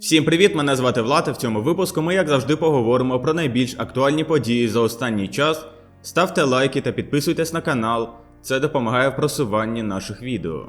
Всім привіт! Мене звати Влад. і В цьому випуску ми, як завжди, поговоримо про найбільш актуальні події за останній час. Ставте лайки та підписуйтесь на канал. Це допомагає в просуванні наших відео.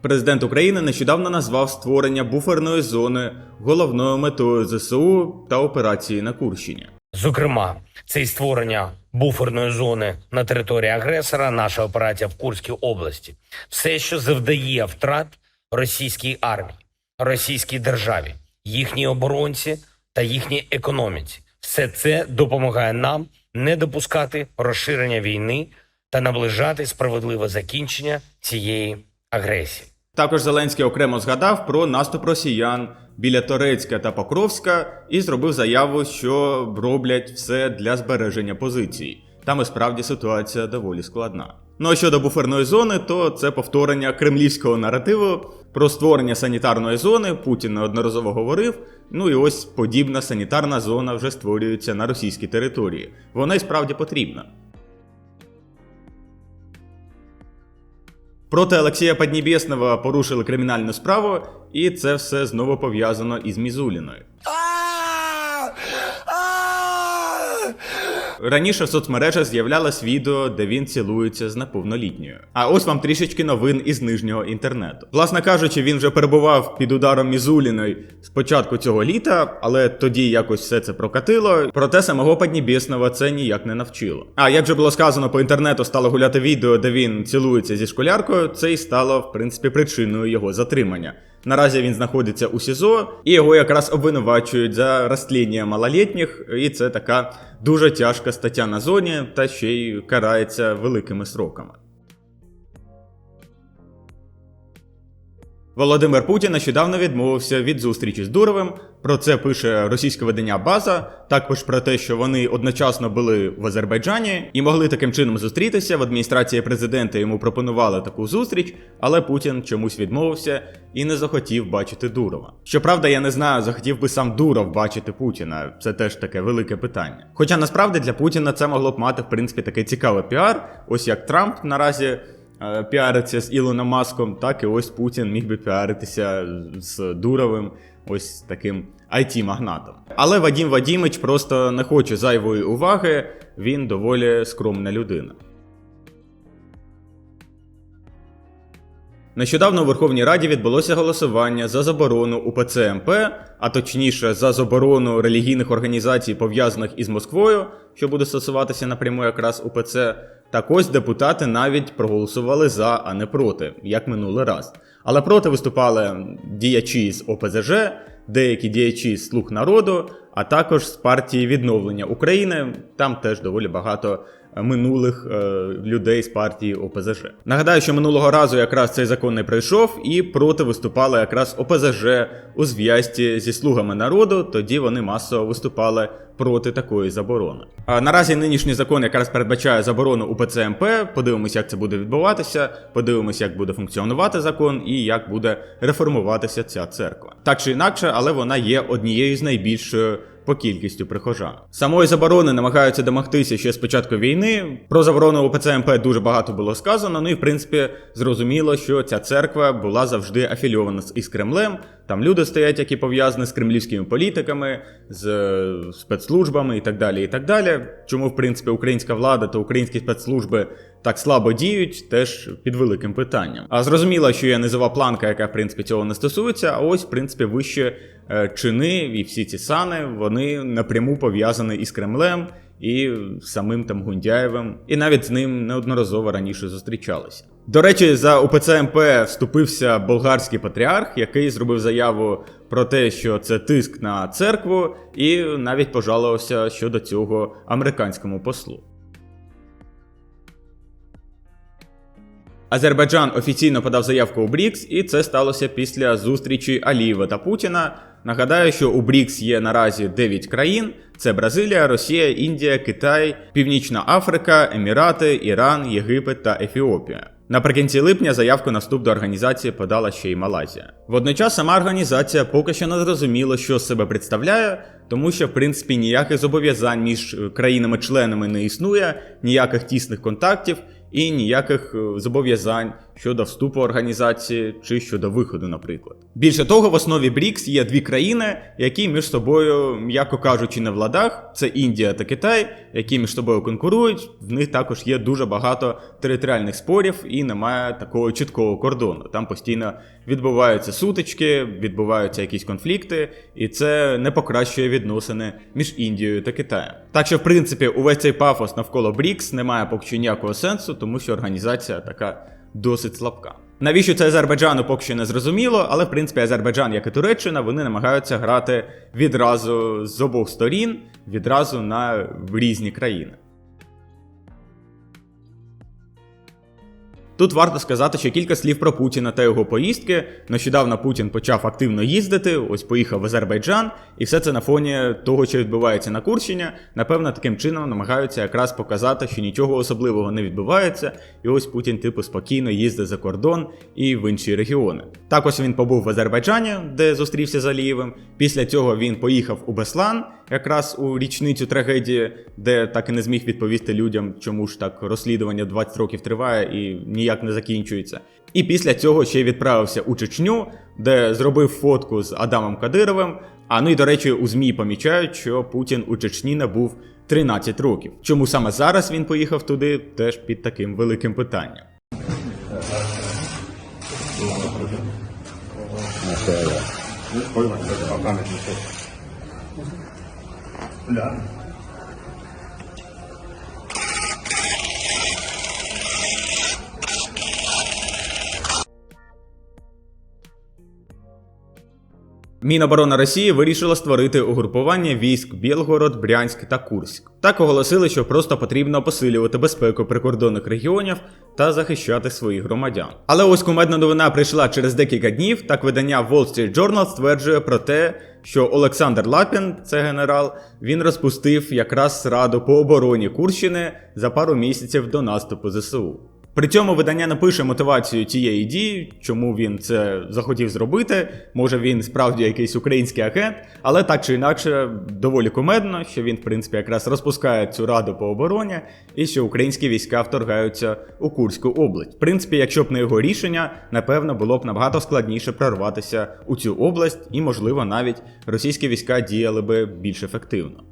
Президент України нещодавно назвав створення буферної зони головною метою ЗСУ та операції на Курщині. Зокрема, це й створення буферної зони на території агресора, наша операція в Курській області, все, що завдає втрат російській армії, російській державі, їхній оборонці та їхній економіці. Все це допомагає нам не допускати розширення війни та наближати справедливе закінчення цієї агресії. Також Зеленський окремо згадав про наступ росіян біля Торецька та Покровська і зробив заяву, що роблять все для збереження позицій. Там і справді ситуація доволі складна. Ну а щодо буферної зони, то це повторення кремлівського наративу про створення санітарної зони. Путін неодноразово говорив. Ну і ось подібна санітарна зона вже створюється на російській території. Вона і справді потрібна. Проти Олексія Поднібєсного порушили кримінальну справу, і це все знову пов'язано із Мізуліною. Раніше в соцмережах з'являлось відео, де він цілується з неповнолітньою. А ось вам трішечки новин із нижнього інтернету. Власне кажучи, він вже перебував під ударом Мізуліної з початку цього літа, але тоді якось все це прокатило. Проте самого Поднібєсного це ніяк не навчило. А як же було сказано по інтернету, стало гуляти відео, де він цілується зі школяркою. Це й стало в принципі причиною його затримання. Наразі він знаходиться у СІЗО, і його якраз обвинувачують за розтління малолітніх, і це така дуже тяжка стаття на зоні, та ще й карається великими сроками. Володимир Путін нещодавно відмовився від зустрічі з Дуровим. Про це пише російське видання База. Також про те, що вони одночасно були в Азербайджані і могли таким чином зустрітися. В адміністрації президента йому пропонували таку зустріч, але Путін чомусь відмовився і не захотів бачити Дурова. Щоправда, я не знаю, захотів би сам Дуров бачити Путіна. Це теж таке велике питання. Хоча насправді для Путіна це могло б мати в принципі такий цікавий піар, ось як Трамп наразі піариться з Ілоном Маском, так і ось Путін міг би піаритися з Дуровим, ось таким IT-магнатом. Але Вадім Вадімич просто не хоче зайвої уваги, він доволі скромна людина. Нещодавно у Верховній Раді відбулося голосування за заборону УПЦ МП, а точніше за заборону релігійних організацій, пов'язаних із Москвою, що буде стосуватися напряму якраз УПЦ. Так ось депутати навіть проголосували за, а не проти, як минулий раз. Але проти виступали діячі з ОПЗЖ, деякі діячі з Слуг народу, а також з партії відновлення України. Там теж доволі багато минулих е, людей з партії ОПЗЖ. Нагадаю, що минулого разу якраз цей закон не пройшов, і проти виступали якраз ОПЗЖ у зв'язці зі слугами народу. Тоді вони масово виступали проти такої заборони. А наразі нинішній закон якраз передбачає заборону УПЦ МП. Подивимося, як це буде відбуватися. Подивимося, як буде функціонувати закон і як буде реформуватися ця церква. Так чи інакше, але вона є однією з найбільшою по кількістю прихожан. Самої заборони намагаються домогтися ще з початку війни. Про заборону УПЦ МП дуже багато було сказано. Ну і в принципі зрозуміло, що ця церква була завжди афільована із Кремлем. Там люди стоять, які пов'язані з кремлівськими політиками, з е, спецслужбами і так далі. І так далі. Чому, в принципі, українська влада та українські спецслужби так слабо діють, теж під великим питанням. А зрозуміло, що є низова планка, яка в принципі цього не стосується. А ось, в принципі, вище е, чини і всі ці сани вони напряму пов'язані із Кремлем. І самим там Гундяєвим, і навіть з ним неодноразово раніше зустрічалися. До речі, за УПЦ МП вступився болгарський патріарх, який зробив заяву про те, що це тиск на церкву, і навіть пожалувався щодо цього американському послу. Азербайджан офіційно подав заявку у БРІКС, і це сталося після зустрічі Алієва та Путіна. Нагадаю, що у БРІКС є наразі 9 країн: це Бразилія, Росія, Індія, Китай, Північна Африка, Емірати, Іран, Єгипет та Ефіопія. Наприкінці липня заявку на вступ до організації подала ще й Малайзія. Водночас сама організація поки що не зрозуміла, що з себе представляє, тому що в принципі ніяких зобов'язань між країнами-членами не існує, ніяких тісних контактів і ніяких е, зобов'язань щодо вступу організації чи щодо виходу, наприклад. Більше того, в основі БРІКС є дві країни, які між собою, м'яко кажучи, не в ладах. Це Індія та Китай, які між собою конкурують. В них також є дуже багато територіальних спорів і немає такого чіткого кордону. Там постійно відбуваються сутички, відбуваються якісь конфлікти, і це не покращує відносини між Індією та Китаєм. Так що, в принципі, увесь цей пафос навколо БРІКС не має поки що ніякого сенсу, тому що організація така досить слабка. Навіщо це Азербайджану поки що не зрозуміло, але в принципі Азербайджан, як і Туреччина, вони намагаються грати відразу з обох сторін, відразу на різні країни. Тут варто сказати ще кілька слів про Путіна та його поїздки. Нещодавно Путін почав активно їздити, ось поїхав в Азербайджан, і все це на фоні того, що відбувається на Курщині. Напевно, таким чином намагаються якраз показати, що нічого особливого не відбувається, і ось Путін, типу, спокійно їздить за кордон і в інші регіони. Також він побув в Азербайджані, де зустрівся з Алієвим. Після цього він поїхав у Беслан, якраз у річницю трагедії, де так і не зміг відповісти людям, чому ж так розслідування 20 років триває і ніяк не закінчується. І після цього ще відправився у Чечню, де зробив фотку з Адамом Кадировим. А ну і до речі, у ЗМІ помічають, що Путін у Чечні набув 13 років. Чому саме зараз він поїхав туди, теж під таким великим питанням. Міноборони Росії вирішила створити угрупування військ Білгород, Брянськ та Курськ. Так оголосили, що просто потрібно посилювати безпеку прикордонних регіонів та захищати своїх громадян. Але ось кумедна новина прийшла через декілька днів. Так видання Wall Street Journal стверджує про те, що Олександр Лапін, це генерал, він розпустив якраз раду по обороні Курщини за пару місяців до наступу ЗСУ. При цьому видання не пише мотивацію цієї дії, чому він це захотів зробити. Може він справді якийсь український агент, але так чи інакше доволі кумедно, що він, в принципі, якраз розпускає цю раду по обороні, і що українські війська вторгаються у Курську область. В принципі, якщо б не його рішення, напевно, було б набагато складніше прорватися у цю область, і, можливо, навіть російські війська діяли би більш ефективно.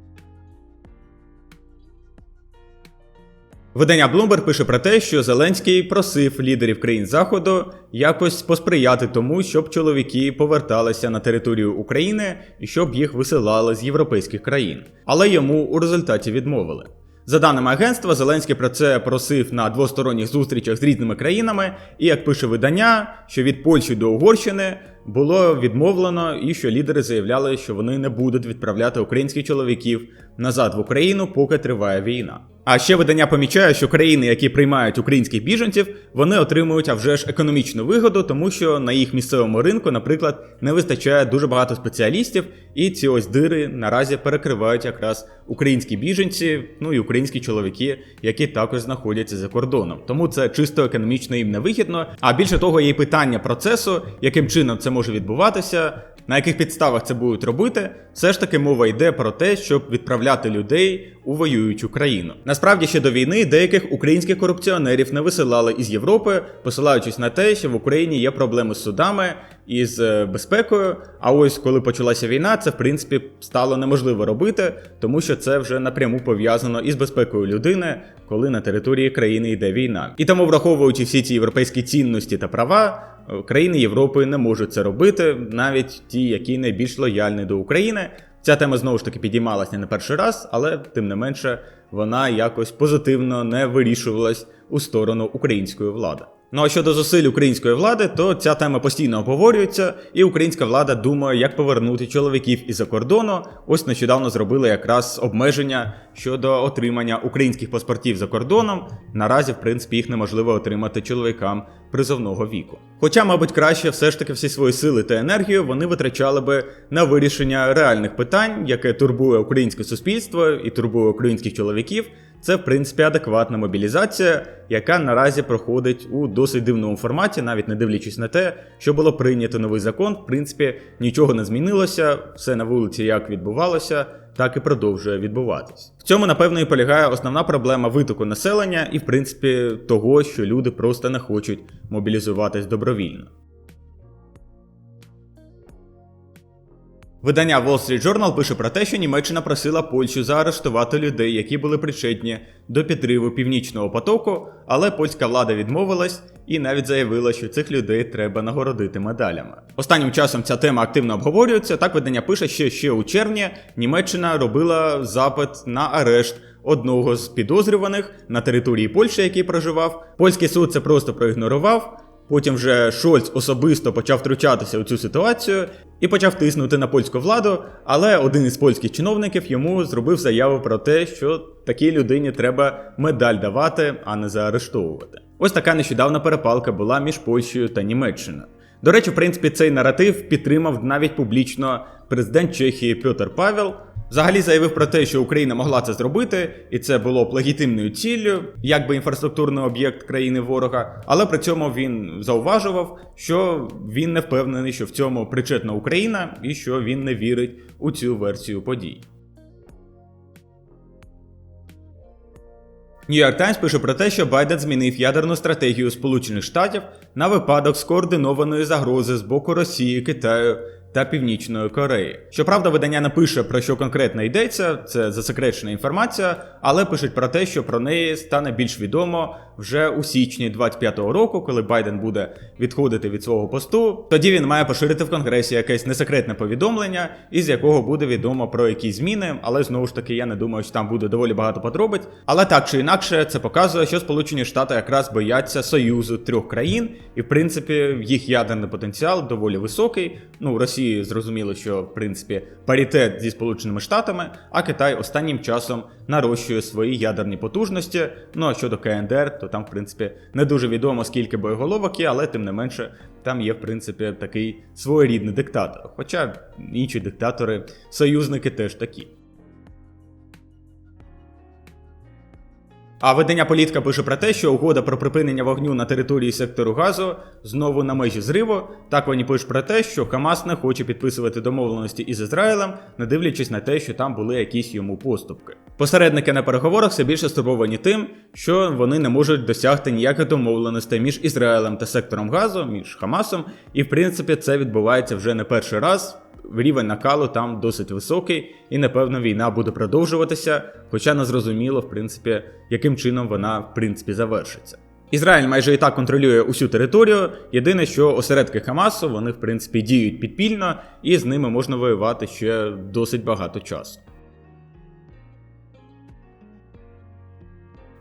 Видання Bloomberg пише про те, що Зеленський просив лідерів країн Заходу якось посприяти тому, щоб чоловіки поверталися на територію України і щоб їх висилали з європейських країн. Але йому у результаті відмовили. За даними агентства, Зеленський про це просив на двосторонніх зустрічах з різними країнами, і як пише видання, що від Польщі до Угорщини було відмовлено, і що лідери заявляли, що вони не будуть відправляти українських чоловіків назад в Україну, поки триває війна. А ще видання помічає, що країни, які приймають українських біженців, вони отримують а вже ж економічну вигоду, тому що на їх місцевому ринку, наприклад, не вистачає дуже багато спеціалістів, і ці ось дири наразі перекривають якраз українські біженці, ну і українські чоловіки, які також знаходяться за кордоном. Тому це чисто економічно їм невигідно. А більше того, є питання процесу, яким чином це може відбуватися. На яких підставах це будуть робити, все ж таки мова йде про те, щоб відправляти людей у воюючу країну. Насправді ще до війни деяких українських корупціонерів не висилали із Європи, посилаючись на те, що в Україні є проблеми з судами і з е, безпекою. А ось коли почалася війна, це в принципі стало неможливо робити, тому що це вже напряму пов'язано із безпекою людини, коли на території країни йде війна. І тому, враховуючи всі ці європейські цінності та права. Країни Європи не можуть це робити, навіть ті, які найбільш лояльні до України. Ця тема знову ж таки підіймалася не перший раз, але тим не менше вона якось позитивно не вирішувалась у сторону української влади. Ну а щодо зусиль української влади, то ця тема постійно обговорюється, і українська влада думає, як повернути чоловіків із-за кордону. Ось нещодавно зробили якраз обмеження щодо отримання українських паспортів за кордоном. Наразі, в принципі, їх неможливо отримати чоловікам призовного віку. Хоча, мабуть, краще все ж таки всі свої сили та енергію вони витрачали би на вирішення реальних питань, яке турбує українське суспільство і турбує українських чоловіків. Це, в принципі, адекватна мобілізація, яка наразі проходить у досить дивному форматі, навіть не дивлячись на те, що було прийнято новий закон. В принципі, нічого не змінилося, все на вулиці як відбувалося, так і продовжує відбуватись. В цьому, напевно, і полягає основна проблема витоку населення і, в принципі, того, що люди просто не хочуть мобілізуватись добровільно. Видання Wall Street Journal пише про те, що Німеччина просила Польщу заарештувати людей, які були причетні до підриву північного потоку, але польська влада відмовилась і навіть заявила, що цих людей треба нагородити медалями. Останнім часом ця тема активно обговорюється. Так видання пише, що ще у червні Німеччина робила запит на арешт одного з підозрюваних на території Польщі, який проживав. Польський суд це просто проігнорував. Потім вже Шольц особисто почав втручатися у цю ситуацію і почав тиснути на польську владу, але один із польських чиновників йому зробив заяву про те, що такій людині треба медаль давати, а не заарештовувати. Ось така нещодавна перепалка була між Польщею та Німеччиною. До речі, в принципі, цей наратив підтримав навіть публічно президент Чехії Пьотер Павел. Взагалі заявив про те, що Україна могла це зробити, і це було б легітимною ціллю, якби інфраструктурний об'єкт країни ворога. Але при цьому він зауважував, що він не впевнений, що в цьому причетна Україна, і що він не вірить у цю версію подій. York Times пише про те, що Байден змінив ядерну стратегію Сполучених Штатів на випадок скоординованої загрози з боку Росії, Китаю та Північної Кореї. Щоправда, видання не пише про що конкретно йдеться, це засекречена інформація, але пишуть про те, що про неї стане більш відомо вже у січні 25-го року, коли Байден буде відходити від свого посту. Тоді він має поширити в конгресі якесь несекретне повідомлення, із якого буде відомо про якісь зміни. Але знову ж таки, я не думаю, що там буде доволі багато подробиць. Але так чи інакше, це показує, що Сполучені Штати якраз бояться союзу трьох країн, і в принципі їх ядерний потенціал доволі високий. Ну, Росії зрозуміли, що в принципі паритет зі Сполученими Штатами, а Китай останнім часом нарощує свої ядерні потужності. Ну а щодо КНДР, то там, в принципі, не дуже відомо скільки боєголовок є, але тим не менше там є, в принципі, такий своєрідний диктатор. Хоча інші диктатори, союзники теж такі. А видання Політка пише про те, що угода про припинення вогню на території сектору газу знову на межі зриву. Так вони пишуть про те, що Хамас не хоче підписувати домовленості із Ізраїлем, не дивлячись на те, що там були якісь йому поступки. Посередники на переговорах все більше стурбовані тим, що вони не можуть досягти ніяких домовленостей між Ізраїлем та сектором газу, між Хамасом, і в принципі це відбувається вже не перший раз рівень накалу там досить високий, і напевно війна буде продовжуватися, хоча не зрозуміло, в принципі, яким чином вона в принципі завершиться. Ізраїль майже і так контролює усю територію. Єдине, що осередки Хамасу вони в принципі діють підпільно, і з ними можна воювати ще досить багато часу.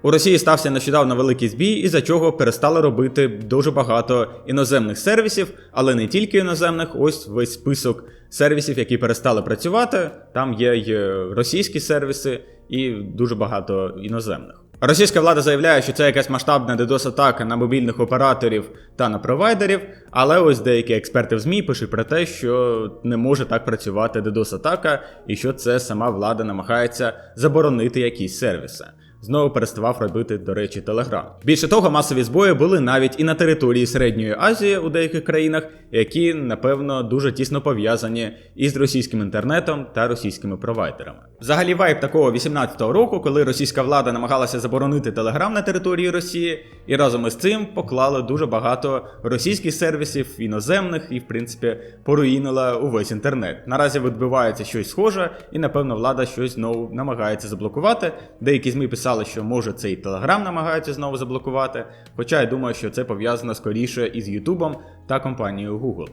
У Росії стався нещодавно великий збій, із-за чого перестали робити дуже багато іноземних сервісів, але не тільки іноземних. Ось весь список сервісів, які перестали працювати. Там є й російські сервіси і дуже багато іноземних. Російська влада заявляє, що це якась масштабна DDoS-атака на мобільних операторів та на провайдерів, але ось деякі експерти в ЗМІ пишуть про те, що не може так працювати DDoS-атака і що це сама влада намагається заборонити якісь сервіси. Знову переставав робити, до речі, Телеграм. Більше того, масові збої були навіть і на території Середньої Азії у деяких країнах, які, напевно, дуже тісно пов'язані із російським інтернетом та російськими провайдерами. Взагалі, вайб такого 18-го року, коли російська влада намагалася заборонити Телеграм на території Росії, і разом із цим поклали дуже багато російських сервісів, іноземних, і, в принципі, поруїнила увесь інтернет. Наразі відбувається щось схоже, і напевно влада щось знову намагається заблокувати. Деякі змі писали, що може цей Телеграм намагається знову заблокувати. Хоча я думаю, що це пов'язано скоріше із Ютубом та компанією Google.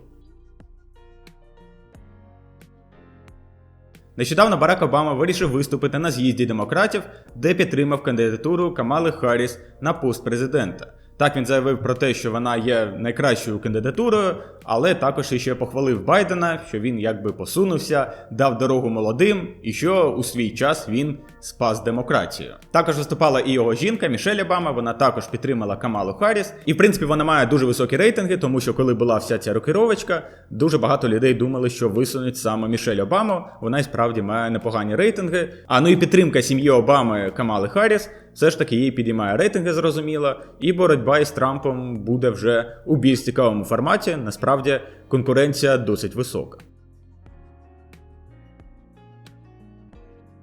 Нещодавно Барак Обама вирішив виступити на з'їзді демократів, де підтримав кандидатуру Камали Харріс на пост президента. Так він заявив про те, що вона є найкращою кандидатурою, але також іще похвалив Байдена, що він якби посунувся, дав дорогу молодим, і що у свій час він спас демократію. Також виступала і його жінка Мішель Обама. Вона також підтримала Камалу Харріс. І в принципі вона має дуже високі рейтинги, тому що коли була вся ця рокировочка, дуже багато людей думали, що висунуть саме Мішель Обаму. Вона і справді має непогані рейтинги. А ну і підтримка сім'ї Обами Камали Харріс все ж таки її підіймає рейтинги, зрозуміло, і боротьба із Трампом буде вже у більш цікавому форматі. Насправді конкуренція досить висока.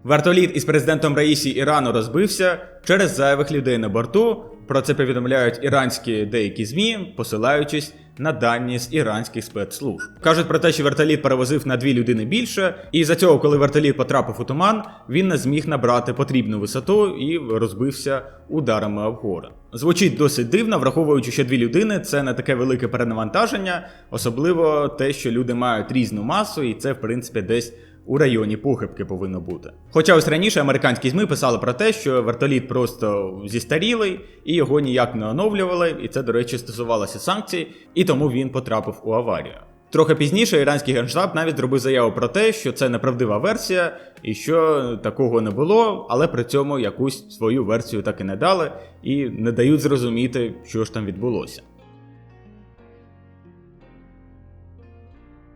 Вертоліт із президентом Раїсі Ірану розбився через зайвих людей на борту. Про це повідомляють іранські деякі ЗМІ, посилаючись на дані з іранських спецслужб. Кажуть про те, що вертоліт перевозив на дві людини більше, і за цього, коли вертоліт потрапив у туман, він не зміг набрати потрібну висоту і розбився ударами об гори. Звучить досить дивно, враховуючи, що дві людини це не таке велике перенавантаження, особливо те, що люди мають різну масу, і це в принципі десь у районі похибки повинно бути. Хоча ось раніше американські ЗМІ писали про те, що вертоліт просто зістарілий і його ніяк не оновлювали, і це, до речі, стосувалося санкцій, і тому він потрапив у аварію. Трохи пізніше іранський генштаб навіть зробив заяву про те, що це неправдива версія і що такого не було, але при цьому якусь свою версію так і не дали, і не дають зрозуміти, що ж там відбулося.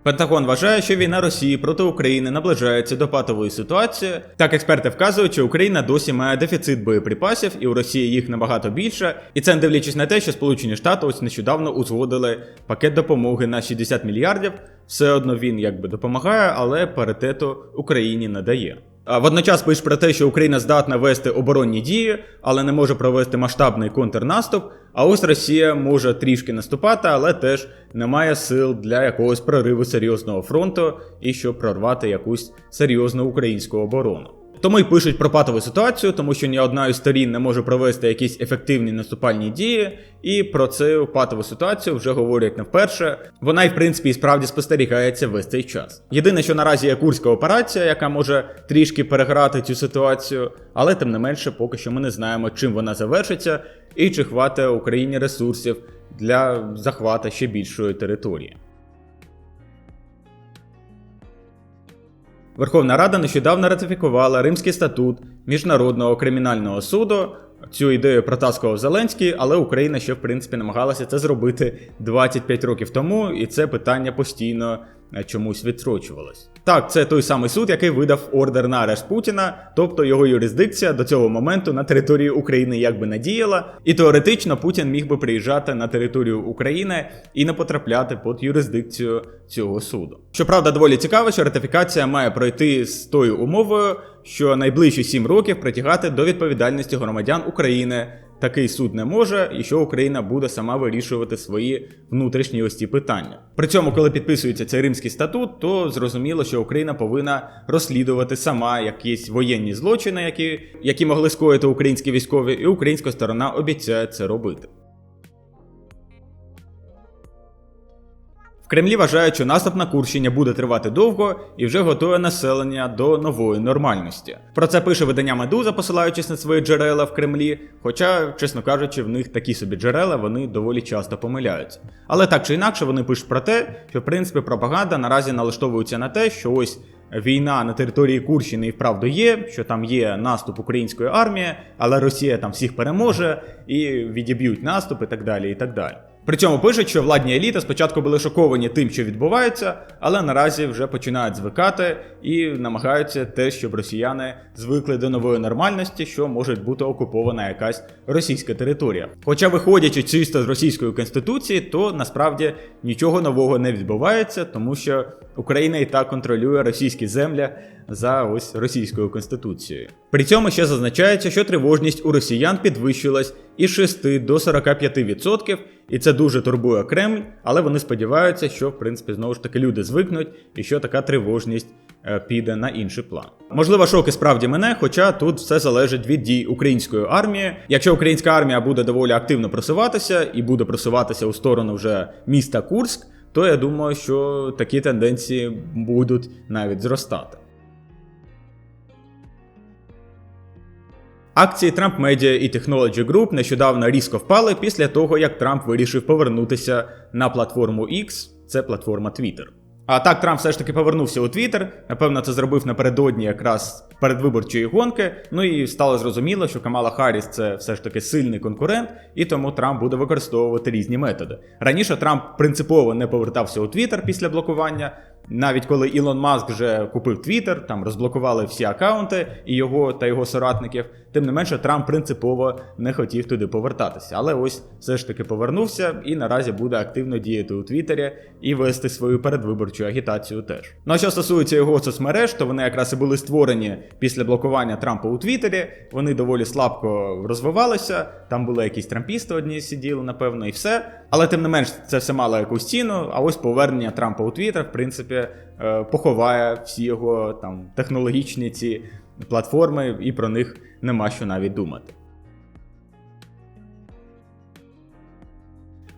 Пентагон вважає, що війна Росії проти України наближається до патової ситуації. Так, експерти вказують, що Україна досі має дефіцит боєприпасів, і у Росії їх набагато більше. І це не дивлячись на те, що Сполучені Штати ось нещодавно узгодили пакет допомоги на 60 мільярдів. Все одно він якби допомагає, але паритету Україні не дає. Водночас пише про те, що Україна здатна вести оборонні дії, але не може провести масштабний контрнаступ. А ось Росія може трішки наступати, але теж не має сил для якогось прориву серйозного фронту і щоб прорвати якусь серйозну українську оборону. Тому й пишуть про патову ситуацію, тому що ні одна із сторін не може провести якісь ефективні наступальні дії, і про цю патову ситуацію вже говорять не вперше. Вона й в принципі і справді спостерігається весь цей час. Єдине, що наразі є курська операція, яка може трішки переграти цю ситуацію, але тим не менше, поки що ми не знаємо, чим вона завершиться, і чи хватає Україні ресурсів для захвата ще більшої території. Верховна Рада нещодавно ратифікувала Римський статут Міжнародного кримінального суду. Цю ідею протаскував Зеленський, але Україна ще в принципі намагалася це зробити 25 років тому, і це питання постійно е, чомусь відстрочувалось. Так, це той самий суд, який видав ордер на арешт Путіна, тобто його юрисдикція до цього моменту на території України якби не діяла, і теоретично Путін міг би приїжджати на територію України і не потрапляти під юрисдикцію цього суду. Щоправда, доволі цікаво, що ратифікація має пройти з тою умовою, що найближчі 7 років притягати до відповідальності громадян України. Такий суд не може, і що Україна буде сама вирішувати свої внутрішні ось ці питання. При цьому, коли підписується цей римський статут, то зрозуміло, що Україна повинна розслідувати сама якісь воєнні злочини, які, які могли скоїти українські військові, і українська сторона обіцяє це робити. В Кремлі вважають, що наступ на Курщині буде тривати довго і вже готує населення до нової нормальності. Про це пише видання Медуза, посилаючись на свої джерела в Кремлі. Хоча, чесно кажучи, в них такі собі джерела вони доволі часто помиляються. Але так чи інакше вони пишуть про те, що в принципі пропаганда наразі налаштовується на те, що ось. Війна на території Курщини і вправду є, що там є наступ української армії, але Росія там всіх переможе і відіб'ють наступ і так далі. і так далі. При цьому пишуть, що владні еліти спочатку були шоковані тим, що відбувається, але наразі вже починають звикати і намагаються те, щоб росіяни звикли до нової нормальності, що може бути окупована якась російська територія. Хоча, виходячи чисто з російської конституції, то насправді нічого нового не відбувається, тому що Україна і так контролює російські землі за ось російською конституцією. При цьому ще зазначається, що тривожність у росіян підвищилась із 6 до 45%, і це дуже турбує Кремль, але вони сподіваються, що в принципі знову ж таки люди звикнуть і що така тривожність е, піде на інший план. Можливо, шок і справді мене, хоча тут все залежить від дій української армії. Якщо українська армія буде доволі активно просуватися і буде просуватися у сторону вже міста Курськ, то я думаю, що такі тенденції будуть навіть зростати. Акції Trump Media і Technology Group нещодавно різко впали після того, як Трамп вирішив повернутися на платформу X, це платформа Twitter. А так Трамп все ж таки повернувся у Twitter. Напевно, це зробив напередодні якраз передвиборчої гонки. Ну і стало зрозуміло, що Камала Харріс це все ж таки сильний конкурент, і тому Трамп буде використовувати різні методи. Раніше Трамп принципово не повертався у Twitter після блокування. Навіть коли Ілон Маск вже купив Твіттер, там розблокували всі акаунти і його та його соратників. Тим не менше, Трамп принципово не хотів туди повертатися. Але ось все ж таки повернувся і наразі буде активно діяти у Твіттері і вести свою передвиборчу агітацію теж. Ну а що стосується його соцмереж, то вони якраз і були створені після блокування Трампа у Твіттері. Вони доволі слабко розвивалися. Там були якісь трампісти одні сиділи, напевно, і все. Але тим не менш, це все мало якусь ціну. А ось повернення Трампа у Твіттер, в принципі, е, поховає всі його там технологічні ці платформи, і про них нема що навіть думати.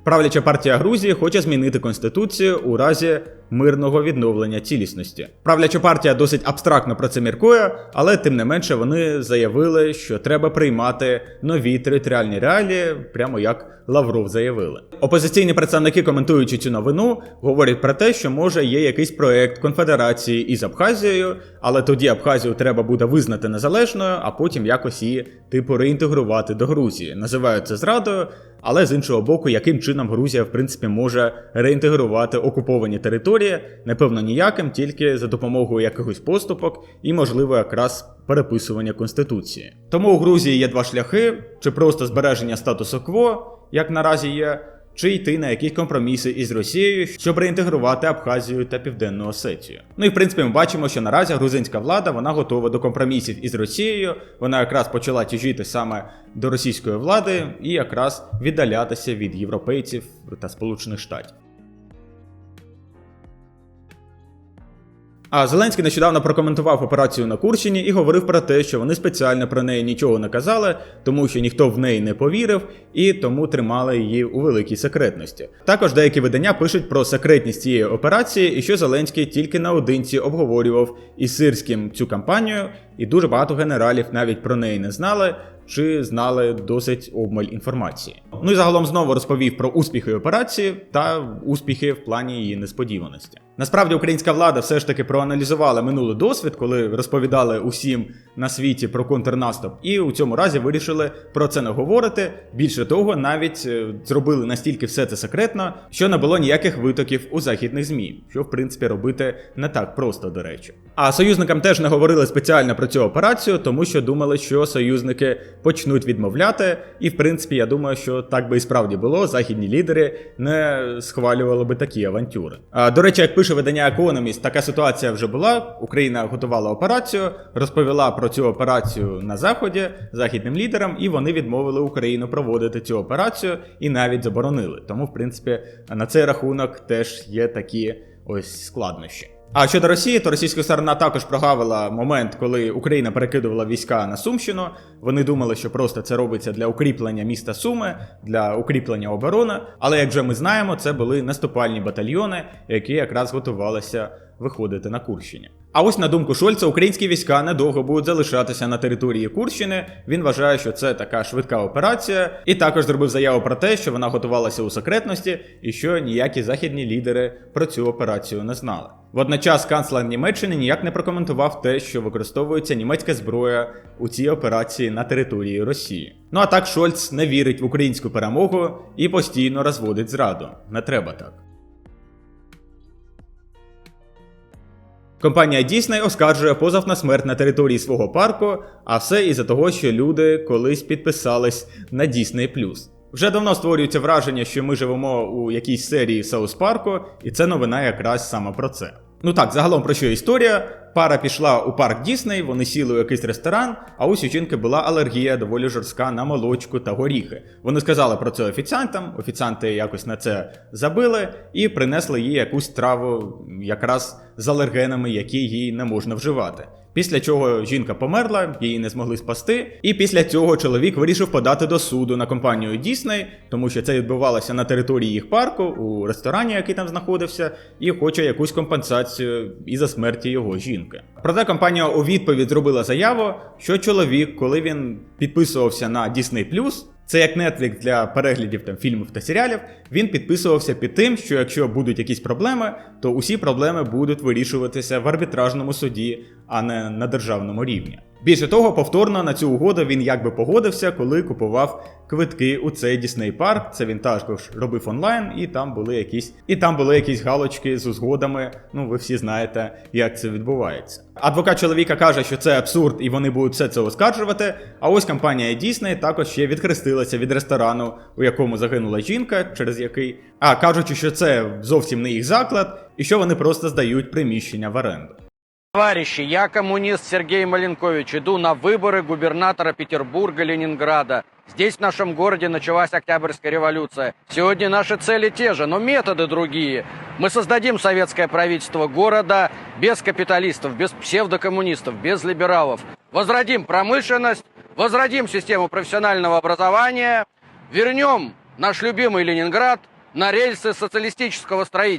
Правляча партія Грузії хоче змінити конституцію у разі мирного відновлення цілісності. Правляча партія досить абстрактно про це міркує, але тим не менше вони заявили, що треба приймати нові територіальні реалії, прямо як Лавров заявили. Опозиційні представники, коментуючи цю новину, говорять про те, що може є якийсь проект конфедерації із Абхазією, але тоді Абхазію треба буде визнати незалежною, а потім якось її типу реінтегрувати до Грузії. Називають це зрадою. Але з іншого боку, яким чином Грузія в принципі може реінтегрувати окуповані території, напевно, ніяким, тільки за допомогою якихось поступок і, можливо, якраз переписування конституції. Тому у Грузії є два шляхи: чи просто збереження статусу кво, як наразі є, чи йти на якісь компроміси із Росією, щоб реінтегрувати Абхазію та Південну Осетію. Ну і в принципі ми бачимо, що наразі грузинська влада вона готова до компромісів із Росією. Вона якраз почала тяжіти саме до російської влади і якраз віддалятися від європейців та Сполучених Штатів. А Зеленський нещодавно прокоментував операцію на Курщині і говорив про те, що вони спеціально про неї нічого не казали, тому що ніхто в неї не повірив і тому тримали її у великій секретності. Також деякі видання пишуть про секретність цієї операції і що Зеленський тільки наодинці обговорював із Сирським цю кампанію, і дуже багато генералів навіть про неї не знали. Чи знали досить обмаль інформації? Ну і загалом знову розповів про успіхи операції та успіхи в плані її несподіваності. Насправді українська влада все ж таки проаналізувала минулий досвід, коли розповідали усім на світі про контрнаступ, і у цьому разі вирішили про це не говорити. Більше того, навіть е, зробили настільки все це секретно, що не було ніяких витоків у західних змі, що в принципі робити не так просто, до речі. А союзникам теж не говорили спеціально про цю операцію, тому що думали, що союзники почнуть відмовляти. І в принципі, я думаю, що так би і справді було. Західні лідери не схвалювали би такі авантюри. А до речі, як пише видання Economist, така ситуація вже була. Україна готувала операцію, розповіла про цю операцію на заході західним лідерам, і вони відмовили Україну проводити цю операцію і навіть заборонили. Тому, в принципі, на цей рахунок теж є такі ось складнощі. А щодо Росії, то російська сторона також прогавила момент, коли Україна перекидувала війська на Сумщину. Вони думали, що просто це робиться для укріплення міста Суми, для укріплення оборони. Але як вже ми знаємо, це були наступальні батальйони, які якраз готувалися виходити на Курщині. А ось на думку Шольца, українські війська недовго будуть залишатися на території Курщини. Він вважає, що це така швидка операція, і також зробив заяву про те, що вона готувалася у секретності і що ніякі західні лідери про цю операцію не знали. Водночас канцлер Німеччини ніяк не прокоментував те, що використовується німецька зброя у цій операції на території Росії. Ну а так Шольц не вірить в українську перемогу і постійно розводить зраду. Не треба так. Компанія Disney оскаржує позов на смерть на території свого парку, а все із-за того, що люди колись підписались на Disney+. Вже давно створюється враження, що ми живемо у якійсь серії Саус Парку, і це новина якраз саме про це. Ну так, загалом про що історія? Пара пішла у парк Дісней, вони сіли у якийсь ресторан, а ось у жінки була алергія доволі жорстка на молочку та горіхи. Вони сказали про це офіціантам, офіціанти якось на це забили і принесли їй якусь траву якраз з алергенами, які їй не можна вживати. Після чого жінка померла, її не змогли спасти. І після цього чоловік вирішив подати до суду на компанію Дісней, тому що це відбувалося на території їх парку, у ресторані, який там знаходився, і хоче якусь компенсацію із-за смерті його жінки. Проте компанія у відповідь зробила заяву, що чоловік, коли він підписувався на Disney+, це як Netflix для переглядів там фільмів та серіалів. Він підписувався під тим, що якщо будуть якісь проблеми, то усі проблеми будуть вирішуватися в арбітражному суді, а не на державному рівні. Більше того, повторно на цю угоду він якби погодився, коли купував квитки у цей Disney парк. Це він також робив онлайн, і там були якісь, і там були якісь галочки з узгодами. Ну, ви всі знаєте, як це відбувається. Адвокат чоловіка каже, що це абсурд, і вони будуть все це оскаржувати. А ось компанія Disney також ще відхрестилася від ресторану, у якому загинула жінка, через який. А кажучи, що це зовсім не їх заклад, і що вони просто здають приміщення в оренду. Товарищи, я коммунист Сергей Маленкович. Иду на выборы губернатора Петербурга, Ленинграда. Здесь, в нашем городе, началась Октябрьская революция. Сегодня наши цели те же, но методы другие. Мы создадим советское правительство города без капиталистов, без псевдокоммунистов, без либералов. Возродим промышленность, возродим систему профессионального образования, вернем наш любимый Ленинград на рельсы социалистического строительства.